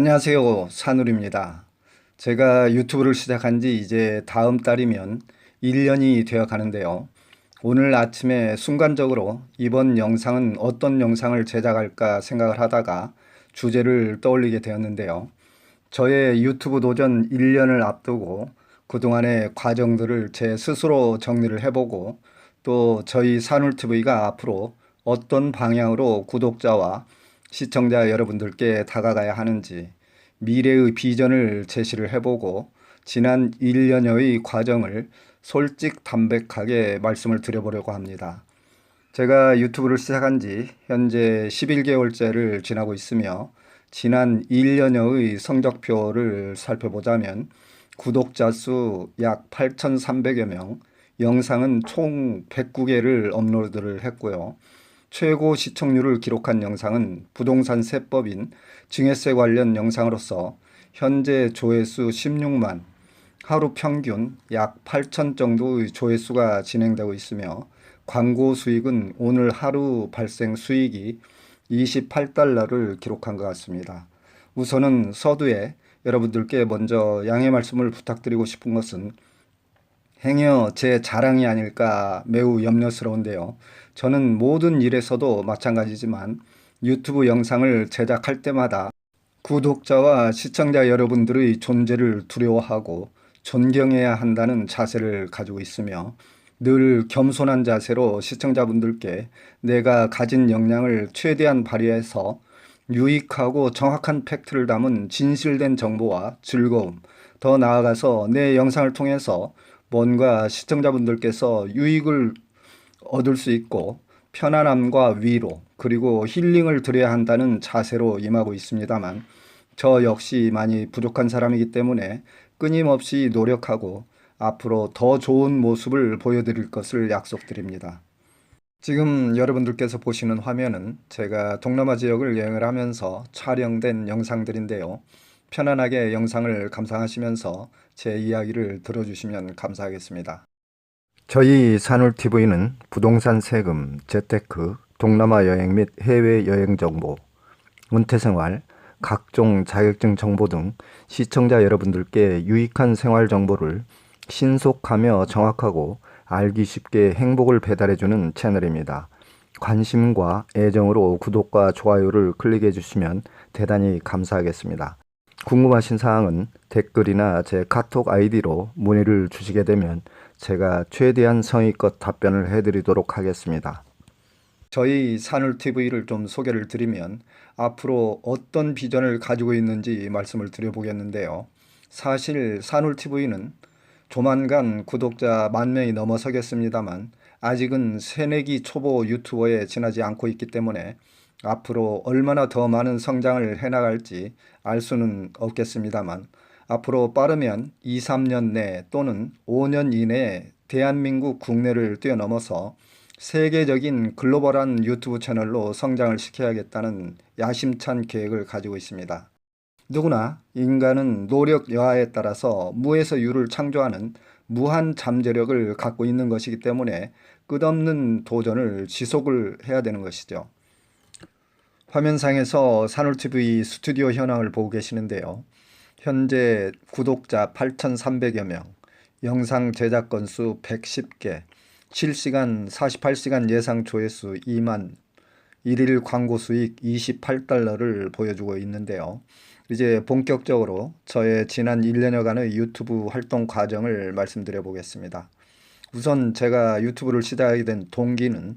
안녕하세요. 산울입니다. 제가 유튜브를 시작한 지 이제 다음 달이면 1년이 되어 가는데요. 오늘 아침에 순간적으로 이번 영상은 어떤 영상을 제작할까 생각을 하다가 주제를 떠올리게 되었는데요. 저의 유튜브 도전 1년을 앞두고 그동안의 과정들을 제 스스로 정리를 해보고 또 저희 산울TV가 앞으로 어떤 방향으로 구독자와 시청자 여러분들께 다가가야 하는지 미래의 비전을 제시를 해보고 지난 1년여의 과정을 솔직 담백하게 말씀을 드려보려고 합니다. 제가 유튜브를 시작한 지 현재 11개월째를 지나고 있으며 지난 1년여의 성적표를 살펴보자면 구독자 수 약 8,300여 명, 영상은 총 109개를 업로드를 했고요. 최고 시청률을 기록한 영상은 부동산 세법인 증여세 관련 영상으로서 현재 조회수 16만, 하루 평균 약 8천 정도의 조회수가 진행되고 있으며 광고 수익은 오늘 하루 발생 수익이 28달러를 기록한 것 같습니다. 우선은 서두에 여러분들께 먼저 양해 말씀을 부탁드리고 싶은 것은 행여 제 자랑이 아닐까 매우 염려스러운데요. 저는 모든 일에서도 마찬가지지만 유튜브 영상을 제작할 때마다 구독자와 시청자 여러분들의 존재를 두려워하고 존경해야 한다는 자세를 가지고 있으며 늘 겸손한 자세로 시청자분들께 내가 가진 역량을 최대한 발휘해서 유익하고 정확한 팩트를 담은 진실된 정보와 즐거움, 더 나아가서 내 영상을 통해서 뭔가 시청자분들께서 유익을 얻을 수 있고 편안함과 위로 그리고 힐링을 드려야 한다는 자세로 임하고 있습니다만 저 역시 많이 부족한 사람이기 때문에 끊임없이 노력하고 앞으로 더 좋은 모습을 보여드릴 것을 약속드립니다. 지금 여러분들께서 보시는 화면은 제가 동남아 지역을 여행을 하면서 촬영된 영상들인데요. 편안하게 영상을 감상하시면서 제 이야기를 들어주시면 감사하겠습니다. 저희 산울TV는 부동산 세금, 재테크, 동남아 여행 및 해외 여행 정보, 은퇴생활, 각종 자격증 정보 등 시청자 여러분들께 유익한 생활 정보를 신속하며 정확하고 알기 쉽게 행복을 배달해주는 채널입니다. 관심과 애정으로 구독과 좋아요를 클릭해 주시면 대단히 감사하겠습니다. 궁금하신 사항은 댓글이나 제 카톡 아이디로 문의를 주시게 되면 제가 최대한 성의껏 답변을 해드리도록 하겠습니다. 저희 산울TV를 좀 소개를 드리면 앞으로 어떤 비전을 가지고 있는지 말씀을 드려보겠는데요. 사실 산울TV는 조만간 구독자 만 명이 넘어서겠습니다만 아직은 새내기 초보 유튜버에 지나지 않고 있기 때문에 앞으로 얼마나 더 많은 성장을 해나갈지 알 수는 없겠습니다만 앞으로 빠르면 2, 3년 내 또는 5년 이내에 대한민국 국내를 뛰어넘어서 세계적인 글로벌한 유튜브 채널로 성장을 시켜야겠다는 야심찬 계획을 가지고 있습니다. 누구나 인간은 노력 여하에 따라서 무에서 유를 창조하는 무한 잠재력을 갖고 있는 것이기 때문에 끝없는 도전을 지속을 해야 되는 것이죠. 화면상에서 산울TV 스튜디오 현황을 보고 계시는데요. 현재 구독자 8,300여 명, 영상 제작 건수 110개, 실시간 48시간 예상 조회수 2만, 일일 광고 수익 28달러를 보여주고 있는데요. 이제 본격적으로 저의 지난 1년여간의 유튜브 활동 과정을 말씀드려 보겠습니다. 우선 제가 유튜브를 시작하게 된 동기는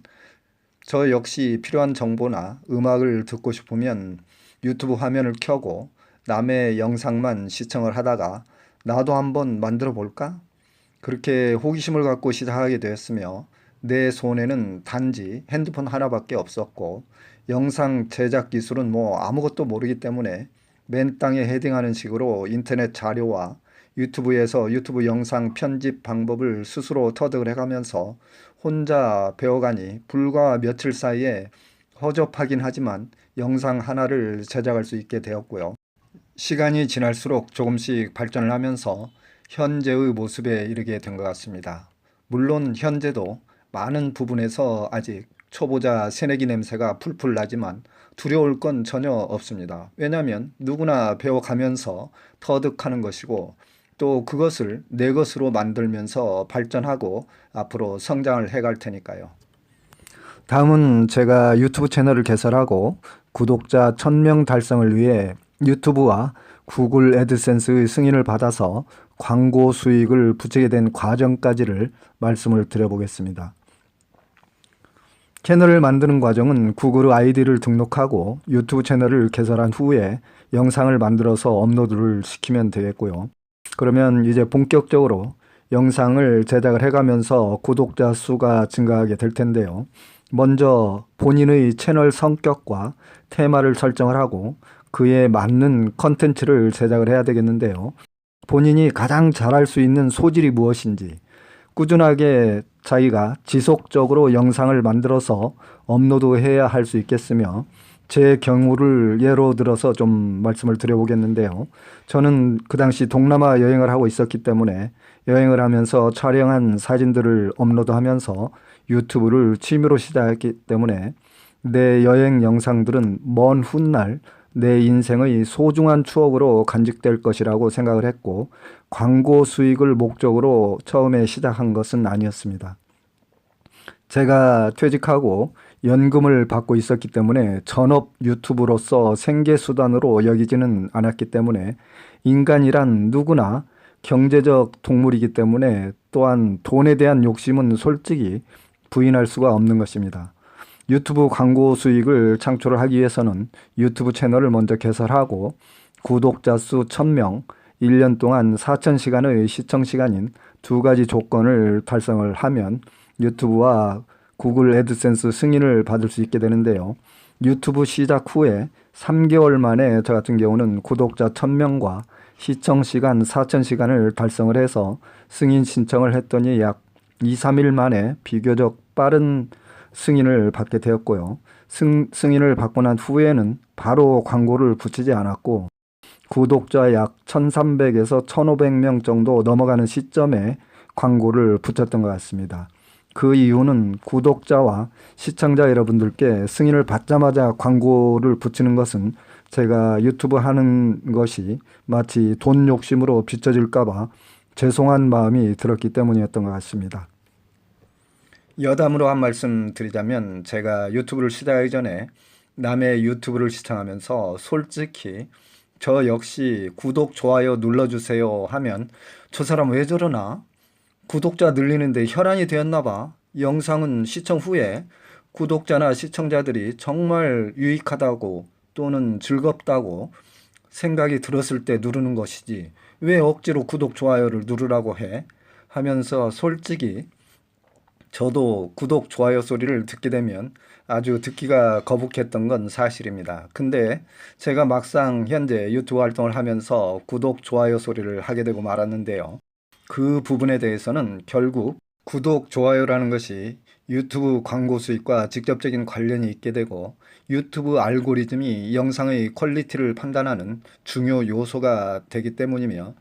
저 역시 필요한 정보나 음악을 듣고 싶으면 유튜브 화면을 켜고 남의 영상만 시청을 하다가 나도 한번 만들어 볼까? 그렇게 호기심을 갖고 시작하게 되었으며 내 손에는 단지 핸드폰 하나밖에 없었고 영상 제작 기술은 뭐 아무것도 모르기 때문에 맨 땅에 헤딩하는 식으로 인터넷 자료와 유튜브에서 유튜브 영상 편집 방법을 스스로 터득을 해가면서 혼자 배워가니 불과 며칠 사이에 허접하긴 하지만 영상 하나를 제작할 수 있게 되었고요. 시간이 지날수록 조금씩 발전을 하면서 현재의 모습에 이르게 된 것 같습니다. 물론 현재도 많은 부분에서 아직 초보자 새내기 냄새가 풀풀 나지만 두려울 건 전혀 없습니다. 왜냐하면 누구나 배워가면서 터득하는 것이고 또 그것을 내 것으로 만들면서 발전하고 앞으로 성장을 해갈 테니까요. 다음은 제가 유튜브 채널을 개설하고 구독자 1000명 달성을 위해 유튜브와 구글 애드센스의 승인을 받아서 광고 수익을 붙이게 된 과정까지를 말씀을 드려보겠습니다. 채널을 만드는 과정은 구글 아이디를 등록하고 유튜브 채널을 개설한 후에 영상을 만들어서 업로드를 시키면 되겠고요. 그러면 이제 본격적으로 영상을 제작을 해가면서 구독자 수가 증가하게 될 텐데요. 먼저 본인의 채널 성격과 테마를 설정을 하고 그에 맞는 컨텐츠를 제작을 해야 되겠는데요. 본인이 가장 잘할 수 있는 소질이 무엇인지 꾸준하게 자기가 지속적으로 영상을 만들어서 업로드해야 할 수 있겠으며 제 경우를 예로 들어서 좀 말씀을 드려보겠는데요. 저는 그 당시 동남아 여행을 하고 있었기 때문에 여행을 하면서 촬영한 사진들을 업로드하면서 유튜브를 취미로 시작했기 때문에 내 여행 영상들은 먼 훗날 내 인생의 소중한 추억으로 간직될 것이라고 생각을 했고 광고 수익을 목적으로 처음에 시작한 것은 아니었습니다. 제가 퇴직하고 연금을 받고 있었기 때문에 전업 유튜브로서 생계 수단으로 여기지는 않았기 때문에 인간이란 누구나 경제적 동물이기 때문에 또한 돈에 대한 욕심은 솔직히 부인할 수가 없는 것입니다. 유튜브 광고 수익을 창출을 하기 위해서는 유튜브 채널을 먼저 개설하고 구독자 수 1000명, 1년 동안 4000시간의 시청 시간인 두 가지 조건을 달성을 하면 유튜브와 구글 애드센스 승인을 받을 수 있게 되는데요. 유튜브 시작 후에 3개월 만에 저 같은 경우는 구독자 1000명과 시청 시간 4000시간을 달성을 해서 승인 신청을 했더니 약 2, 3일 만에 비교적 빠른 승인을 받게 되었고요. 승, 승인을 받고 난 후에는 바로 광고를 붙이지 않았고 구독자 약 1300에서 1500명 정도 넘어가는 시점에 광고를 붙였던 것 같습니다. 그 이유는 구독자와 시청자 여러분들께 승인을 받자마자 광고를 붙이는 것은 제가 유튜브 하는 것이 마치 돈 욕심으로 비춰질까봐 죄송한 마음이 들었기 때문이었던 것 같습니다. 여담으로 한 말씀 드리자면 제가 유튜브를 시작하기 전에 남의 유튜브를 시청하면서 솔직히 저 역시 구독, 좋아요 눌러주세요 하면 저 사람 왜 저러나? 구독자 늘리는데 혈안이 되었나 봐. 영상은 시청 후에 구독자나 시청자들이 정말 유익하다고 또는 즐겁다고 생각이 들었을 때 누르는 것이지 왜 억지로 구독, 좋아요를 누르라고 해? 하면서 솔직히 저도 구독, 좋아요 소리를 듣게 되면 아주 듣기가 거북했던 건 사실입니다. 근데 제가 막상 현재 유튜브 활동을 하면서 구독, 좋아요 소리를 하게 되고 말았는데요. 그 부분에 대해서는 결국 구독, 좋아요라는 것이 유튜브 광고 수익과 직접적인 관련이 있게 되고 유튜브 알고리즘이 영상의 퀄리티를 판단하는 중요 요소가 되기 때문이며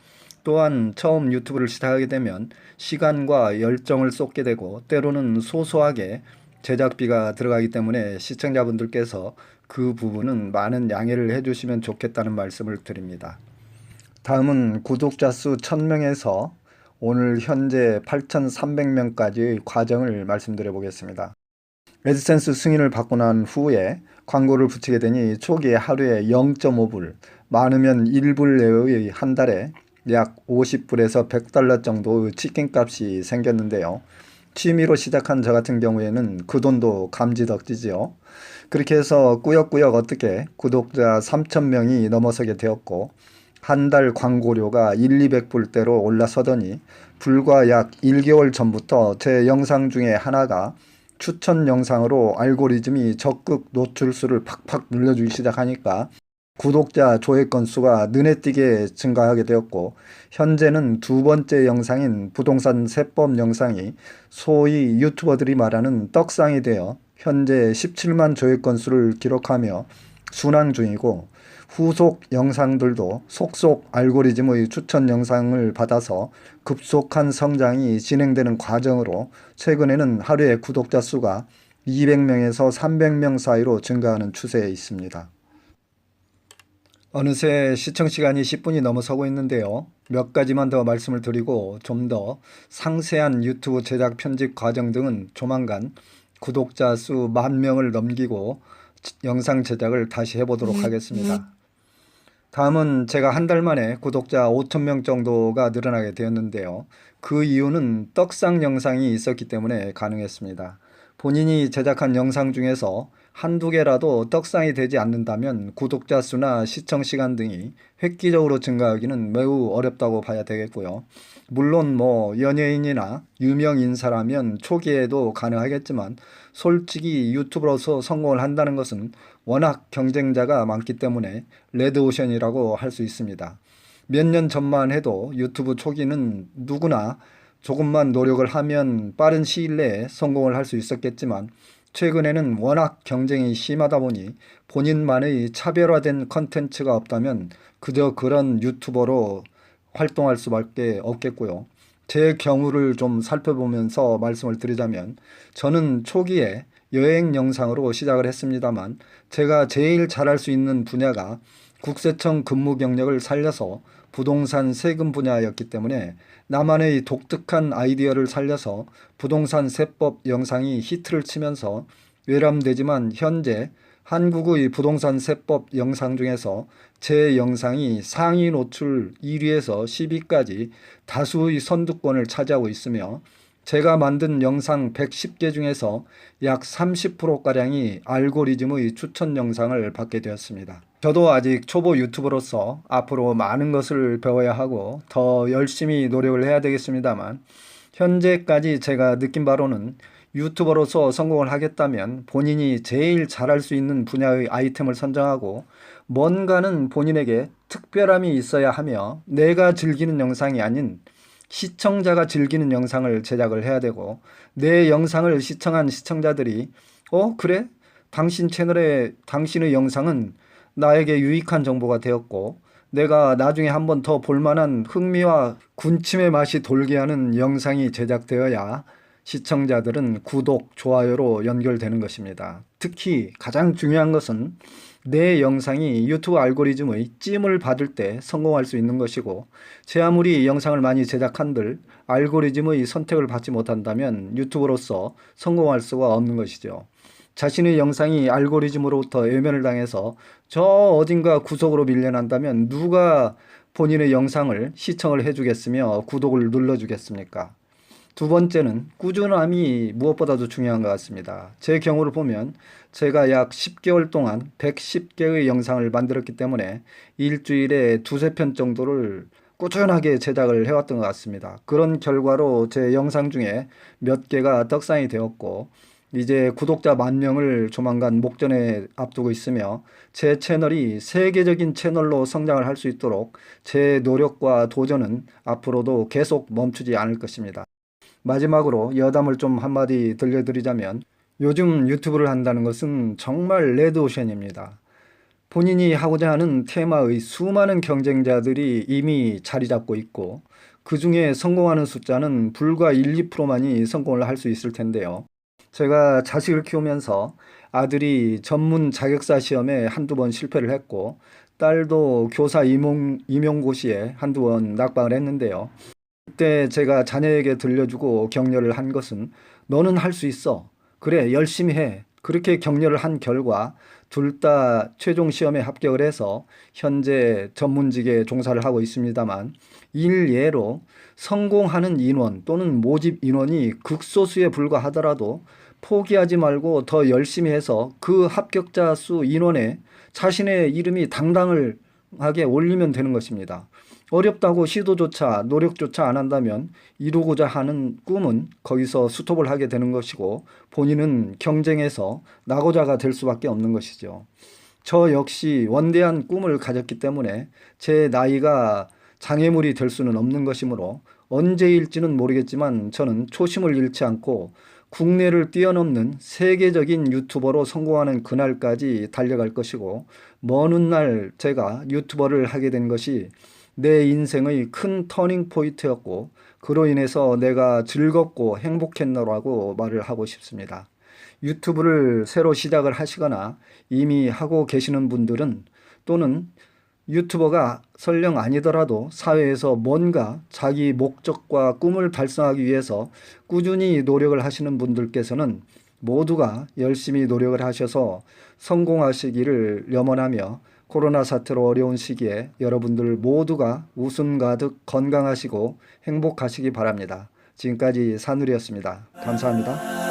또한 처음 유튜브를 시작하게 되면 시간과 열정을 쏟게 되고 때로는 소소하게 제작비가 들어가기 때문에 시청자분들께서 그 부분은 많은 양해를 해주시면 좋겠다는 말씀을 드립니다. 다음은 구독자 수 1000명에서 오늘 현재 8,300명까지의 과정을 말씀드려 보겠습니다. 애드센스 승인을 받고 난 후에 광고를 붙이게 되니 초기에 하루에 0.5불, 많으면 1불 내의 한 달에 약 50불에서 100달러 정도의 치킨 값이 생겼는데요. 취미로 시작한 저 같은 경우에는 그 돈도 감지덕지지요. 그렇게 해서 꾸역꾸역 어떻게 구독자 3,000명이 넘어서게 되었고 한 달 광고료가 1, 200불대로 올라서더니 불과 약 1개월 전부터 제 영상 중에 하나가 추천 영상으로 알고리즘이 적극 노출수를 팍팍 늘려주기 시작하니까 구독자 조회 건수가 눈에 띄게 증가하게 되었고 현재는 두 번째 영상인 부동산 세법 영상이 소위 유튜버들이 말하는 떡상이 되어 현재 17만 조회 건수를 기록하며 순항 중이고 후속 영상들도 속속 알고리즘의 추천 영상을 받아서 급속한 성장이 진행되는 과정으로 최근에는 하루에 구독자 수가 200명에서 300명 사이로 증가하는 추세에 있습니다. 어느새 시청 시간이 10분이 넘어서고 있는데요. 몇 가지만 더 말씀을 드리고 좀 더 상세한 유튜브 제작 편집 과정 등은 조만간 구독자 수 만 명을 넘기고 지- 영상 제작을 다시 해보도록 하겠습니다. 다음은 제가 한 달 만에 구독자 5천 명 정도가 늘어나게 되었는데요. 그 이유는 떡상 영상이 있었기 때문에 가능했습니다. 본인이 제작한 영상 중에서 한두 개라도 떡상이 되지 않는다면 구독자 수나 시청 시간 등이 획기적으로 증가하기는 매우 어렵다고 봐야 되겠고요. 물론 뭐 연예인이나 유명 인사라면 초기에도 가능하겠지만 솔직히 유튜버로서 성공을 한다는 것은 워낙 경쟁자가 많기 때문에 레드오션이라고 할 수 있습니다. 몇 년 전만 해도 유튜브 초기는 누구나 조금만 노력을 하면 빠른 시일 내에 성공을 할 수 있었겠지만 최근에는 워낙 경쟁이 심하다 보니 본인만의 차별화된 컨텐츠가 없다면 그저 그런 유튜버로 활동할 수밖에 없겠고요. 제 경우를 좀 살펴보면서 말씀을 드리자면 저는 초기에 여행 영상으로 시작을 했습니다만 제가 제일 잘할 수 있는 분야가 국세청 근무 경력을 살려서 부동산 세금 분야였기 때문에 나만의 독특한 아이디어를 살려서 부동산 세법 영상이 히트를 치면서 외람되지만 현재 한국의 부동산 세법 영상 중에서 제 영상이 상위 노출 1위에서 10위까지 다수의 선두권을 차지하고 있으며 제가 만든 영상 110개 중에서 약 30%가량이 알고리즘의 추천 영상을 받게 되었습니다. 저도 아직 초보 유튜버로서 앞으로 많은 것을 배워야 하고 더 열심히 노력을 해야 되겠습니다만 현재까지 제가 느낀 바로는 유튜버로서 성공을 하겠다면 본인이 제일 잘할 수 있는 분야의 아이템을 선정하고 뭔가는 본인에게 특별함이 있어야 하며 내가 즐기는 영상이 아닌 시청자가 즐기는 영상을 제작을 해야 되고 내 영상을 시청한 시청자들이 어 그래? 당신 채널에 당신의 영상은 나에게 유익한 정보가 되었고 내가 나중에 한 번 더 볼만한 흥미와 군침의 맛이 돌게 하는 영상이 제작되어야 시청자들은 구독, 좋아요로 연결되는 것입니다. 특히 가장 중요한 것은 내 영상이 유튜브 알고리즘의 찜을 받을 때 성공할 수 있는 것이고 제 아무리 영상을 많이 제작한들 알고리즘의 선택을 받지 못한다면 유튜브로서 성공할 수가 없는 것이죠. 자신의 영상이 알고리즘으로부터 외면을 당해서 저 어딘가 구석으로 밀려난다면 누가 본인의 영상을 시청을 해주겠으며 구독을 눌러주겠습니까? 두 번째는 꾸준함이 무엇보다도 중요한 것 같습니다. 제 경우를 보면 제가 약 10개월 동안 110개의 영상을 만들었기 때문에 일주일에 두세 편 정도를 꾸준하게 제작을 해왔던 것 같습니다. 그런 결과로 제 영상 중에 몇 개가 떡상이 되었고 이제 구독자 만 명을 조만간 목전에 앞두고 있으며 제 채널이 세계적인 채널로 성장을 할 수 있도록 제 노력과 도전은 앞으로도 계속 멈추지 않을 것입니다. 마지막으로 여담을 좀 한마디 들려드리자면 요즘 유튜브를 한다는 것은 정말 레드오션입니다. 본인이 하고자 하는 테마의 수많은 경쟁자들이 이미 자리 잡고 있고 그 중에 성공하는 숫자는 불과 1, 2%만이 성공을 할 수 있을 텐데요. 제가 자식을 키우면서 아들이 전문 자격사 시험에 한두 번 실패를 했고 딸도 교사 임용, 임용고시에 한두 번 낙방을 했는데요. 그때 제가 자녀에게 들려주고 격려를 한 것은 너는 할 수 있어. 그래, 열심히 해. 그렇게 격려를 한 결과 둘 다 최종 시험에 합격을 해서 현재 전문직에 종사를 하고 있습니다만 일예로 성공하는 인원 또는 모집 인원이 극소수에 불과하더라도 포기하지 말고 더 열심히 해서 그 합격자 수 인원에 자신의 이름이 당당을 하게 올리면 되는 것입니다. 어렵다고 시도조차 노력조차 안 한다면 이루고자 하는 꿈은 거기서 스톱을 하게 되는 것이고 본인은 경쟁에서 낙오자가 될 수밖에 없는 것이죠. 저 역시 원대한 꿈을 가졌기 때문에 제 나이가 장애물이 될 수는 없는 것이므로 언제일지는 모르겠지만 저는 초심을 잃지 않고 국내를 뛰어넘는 세계적인 유튜버로 성공하는 그날까지 달려갈 것이고 먼 훗날 제가 유튜버를 하게 된 것이 내 인생의 큰 터닝 포인트였고 그로 인해서 내가 즐겁고 행복했노라고 말을 하고 싶습니다. 유튜브를 새로 시작을 하시거나 이미 하고 계시는 분들은 또는 유튜버가 설령 아니더라도 사회에서 뭔가 자기 목적과 꿈을 달성하기 위해서 꾸준히 노력을 하시는 분들께서는 모두가 열심히 노력을 하셔서 성공하시기를 염원하며 코로나 사태로 어려운 시기에 여러분들 모두가 웃음 가득 건강하시고 행복하시기 바랍니다. 지금까지 산울이었습니다. 감사합니다.